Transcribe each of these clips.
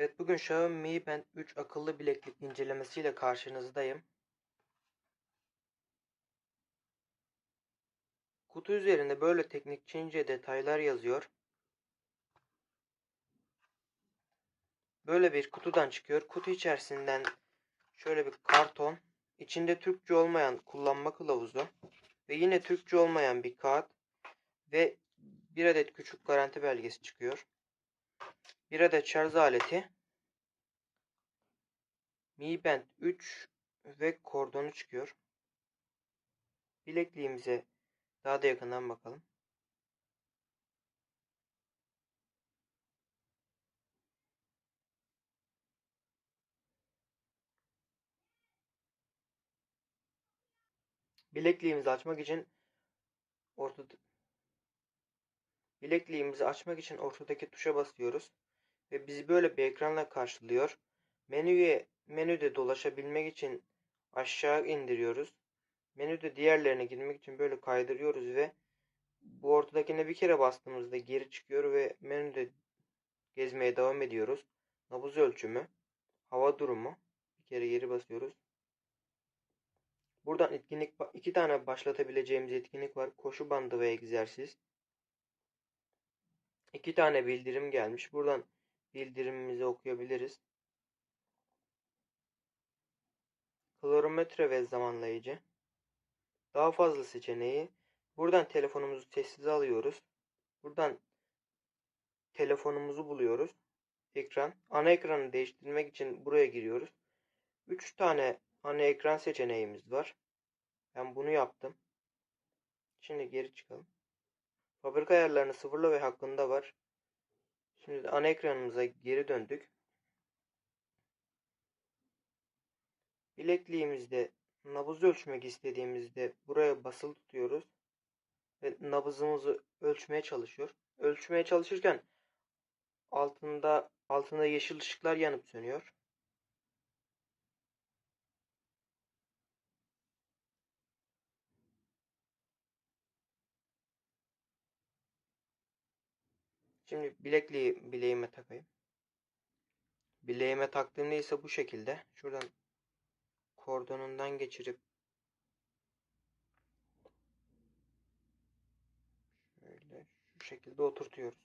Evet bugün Xiaomi Mi Band 3 akıllı bileklik incelemesiyle karşınızdayım. Kutu üzerinde böyle teknik Çince detaylar yazıyor. Böyle bir kutudan çıkıyor. Kutu içerisinden şöyle bir karton, içinde Türkçe olmayan kullanma kılavuzu ve yine Türkçe olmayan bir kağıt ve bir adet küçük garanti belgesi çıkıyor. Bir adet şarj aleti, Mi Band 3 ve kordonu çıkıyor. Bilekliğimize daha da yakından bakalım. Bilekliğimizi açmak için ortada Bilekliğimizi açmak için ortadaki tuşa basıyoruz ve bizi böyle bir ekranla karşılıyor. Menüye menüde dolaşabilmek için aşağı indiriyoruz. Menüde diğerlerine girmek için böyle kaydırıyoruz ve bu ortadakine bir kere bastığımızda geri çıkıyor ve menüde gezmeye devam ediyoruz. Nabız ölçümü, hava durumu bir kere geri basıyoruz. Buradan etkinlik iki tane başlatabileceğimiz etkinlik var. Koşu bandı ve egzersiz. İki tane bildirim gelmiş. Buradan bildirimimizi okuyabiliriz. Klorometre ve zamanlayıcı. Daha fazla seçeneği. Buradan telefonumuzu sessize alıyoruz. Buradan telefonumuzu buluyoruz. Ekran. Ana ekranı değiştirmek için buraya giriyoruz. 3 tane ana ekran seçeneğimiz var. Ben bunu yaptım. Şimdi geri çıkalım. Fabrika ayarlarını sıfırla ve hakkında var. Şimdi ana ekranımıza geri döndük. Bilekliğimizde nabız ölçmek istediğimizde buraya basılı tutuyoruz. Ve nabızımızı ölçmeye çalışıyor. Ölçmeye çalışırken altında altında yeşil ışıklar yanıp sönüyor. Şimdi bilekliği bileğime takayım. Bileğime taktığımda ise bu şekilde. Şuradan kordonundan geçirip şöyle şu şekilde oturtuyoruz.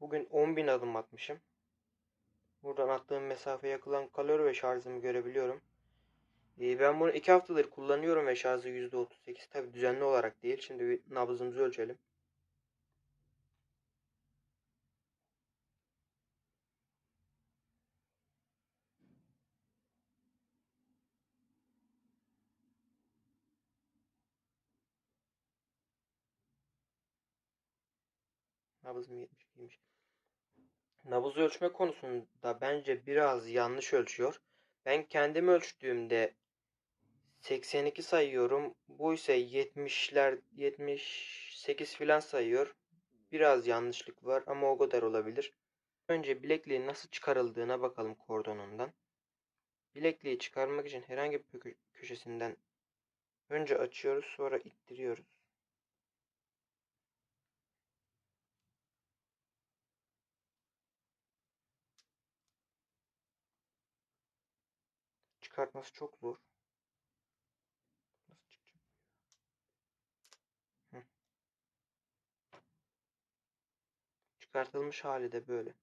Bugün 10.000 adım atmışım. Buradan attığım mesafeye yakılan kalori ve şarjımı görebiliyorum. Ee, ben bunu 2 haftadır kullanıyorum ve şarjı %38. Tabi düzenli olarak değil. Şimdi bir nabzımızı ölçelim. Nabzım 72'ymiş. Nabız ölçme konusunda bence biraz yanlış ölçüyor. Ben kendimi ölçtüğümde 82 sayıyorum. Bu ise 70'ler 78 filan sayıyor. Biraz yanlışlık var ama o kadar olabilir. Önce bilekliğin nasıl çıkarıldığına bakalım kordonundan. Bilekliği çıkarmak için herhangi bir köşesinden önce açıyoruz sonra ittiriyoruz. Çıkartması çok zor. Çıkartılmış hali de böyle.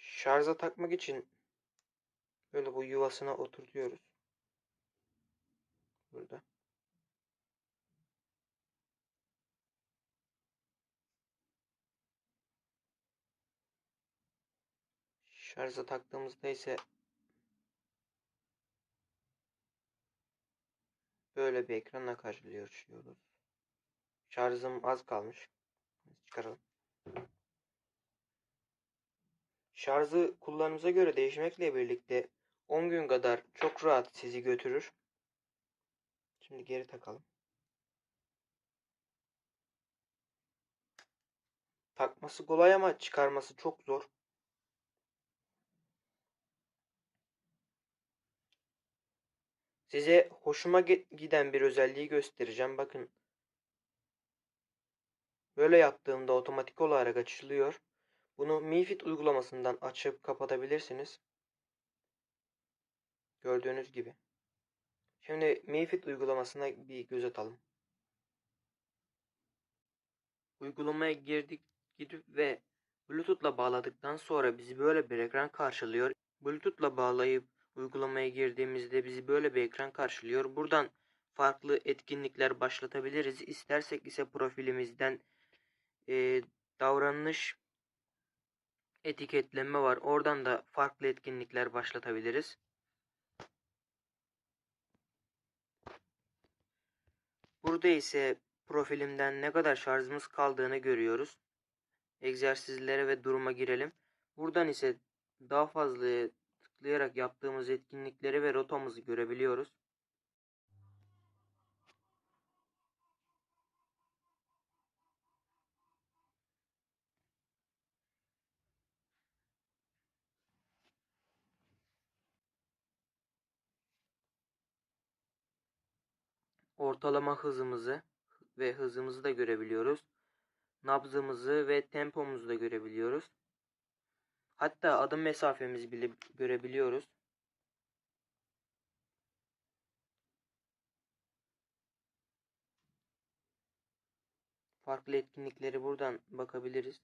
Şarja takmak için böyle bu yuvasına oturtuyoruz. Burada. Şarja taktığımızda ise böyle bir ekranla karşılaşıyoruz. Şarjım az kalmış. Çıkaralım. Şarjı kullanımıza göre değişmekle birlikte 10 gün kadar çok rahat sizi götürür. Şimdi geri takalım. Takması kolay ama çıkarması çok zor. Size hoşuma giden bir özelliği göstereceğim. Bakın. Böyle yaptığımda otomatik olarak açılıyor. Bunu MiFit uygulamasından açıp kapatabilirsiniz. Gördüğünüz gibi. Şimdi MiFit uygulamasına bir göz atalım. Uygulamaya girdik gidip ve Bluetooth'la bağladıktan sonra bizi böyle bir ekran karşılıyor. Bluetooth'la bağlayıp uygulamaya girdiğimizde bizi böyle bir ekran karşılıyor. Buradan farklı etkinlikler başlatabiliriz. İstersek ise profilimizden e, davranış etiketleme var. Oradan da farklı etkinlikler başlatabiliriz. Burada ise profilimden ne kadar şarjımız kaldığını görüyoruz. Egzersizlere ve duruma girelim. Buradan ise daha fazla tıklayarak yaptığımız etkinlikleri ve rotamızı görebiliyoruz. Ortalama hızımızı ve hızımızı da görebiliyoruz. Nabzımızı ve tempomuzu da görebiliyoruz. Hatta adım mesafemizi bile görebiliyoruz. Farklı etkinlikleri buradan bakabiliriz.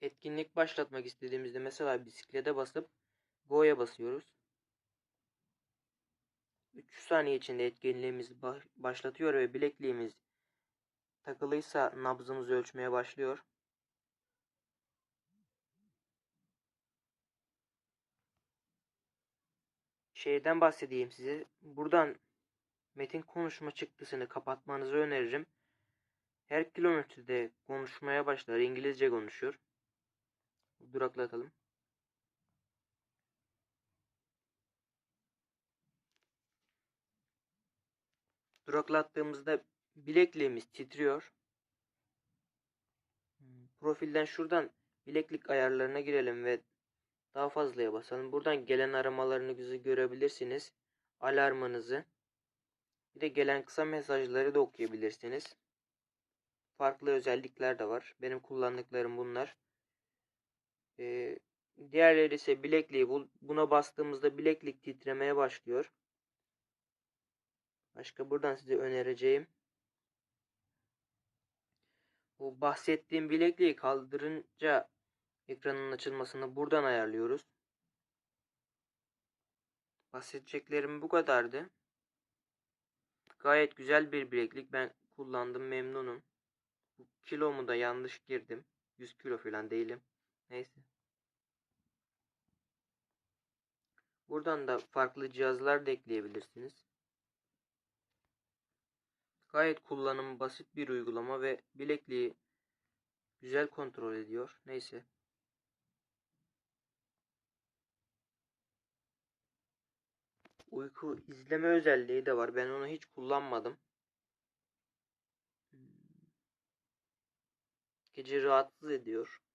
Etkinlik başlatmak istediğimizde mesela bisiklete basıp Go'ya basıyoruz. 3 saniye içinde etkinliğimizi başlatıyor ve bilekliğimiz takılıysa nabzımızı ölçmeye başlıyor. Şeyden bahsedeyim size. Buradan metin konuşma çıktısını kapatmanızı öneririm. Her kilometrede konuşmaya başlar. İngilizce konuşuyor. Duraklatalım. Duraklattığımızda bilekliğimiz titriyor. Profilden şuradan bileklik ayarlarına girelim ve daha fazlaya basalım. Buradan gelen aramalarınızı görebilirsiniz. Alarmınızı. Bir de gelen kısa mesajları da okuyabilirsiniz. Farklı özellikler de var. Benim kullandıklarım bunlar. Ee, diğerleri ise bilekliği. Buna bastığımızda bileklik titremeye başlıyor. Başka buradan size önereceğim. Bu bahsettiğim bilekliği kaldırınca ekranın açılmasını buradan ayarlıyoruz. Bahsedeceklerim bu kadardı. Gayet güzel bir bileklik. Ben kullandım memnunum. Kilomu da yanlış girdim. 100 kilo falan değilim. Neyse. Buradan da farklı cihazlar da ekleyebilirsiniz. Gayet kullanımı basit bir uygulama ve bilekliği güzel kontrol ediyor. Neyse. Uyku izleme özelliği de var. Ben onu hiç kullanmadım. Gece rahatsız ediyor.